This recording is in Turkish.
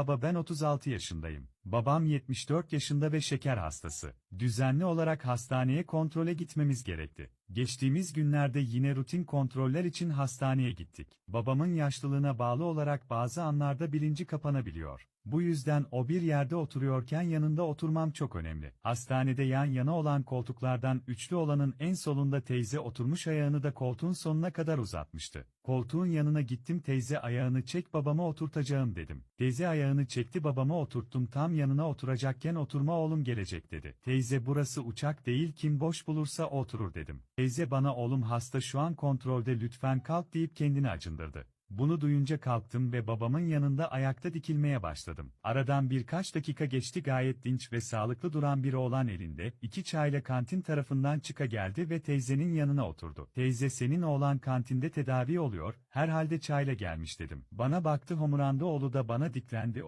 Baba ben 36 yaşındayım. Babam 74 yaşında ve şeker hastası. Düzenli olarak hastaneye kontrole gitmemiz gerekti. Geçtiğimiz günlerde yine rutin kontroller için hastaneye gittik. Babamın yaşlılığına bağlı olarak bazı anlarda bilinci kapanabiliyor. Bu yüzden o bir yerde oturuyorken yanında oturmam çok önemli. Hastanede yan yana olan koltuklardan üçlü olanın en solunda teyze oturmuş ayağını da koltuğun sonuna kadar uzatmıştı. Koltuğun yanına gittim teyze ayağını çek babama oturtacağım dedim. Teyze ayağını çekti babama oturttum tam yanına oturacakken oturma oğlum gelecek dedi. Teyze burası uçak değil kim boş bulursa oturur dedim. Teyze bana oğlum hasta şu an kontrolde lütfen kalk deyip kendini acındırdı. Bunu duyunca kalktım ve babamın yanında ayakta dikilmeye başladım. Aradan birkaç dakika geçti gayet dinç ve sağlıklı duran bir oğlan elinde, iki çayla kantin tarafından çıka geldi ve teyzenin yanına oturdu. Teyze senin oğlan kantinde tedavi oluyor, herhalde çayla gelmiş dedim. Bana baktı homurandı oğlu da bana diklendi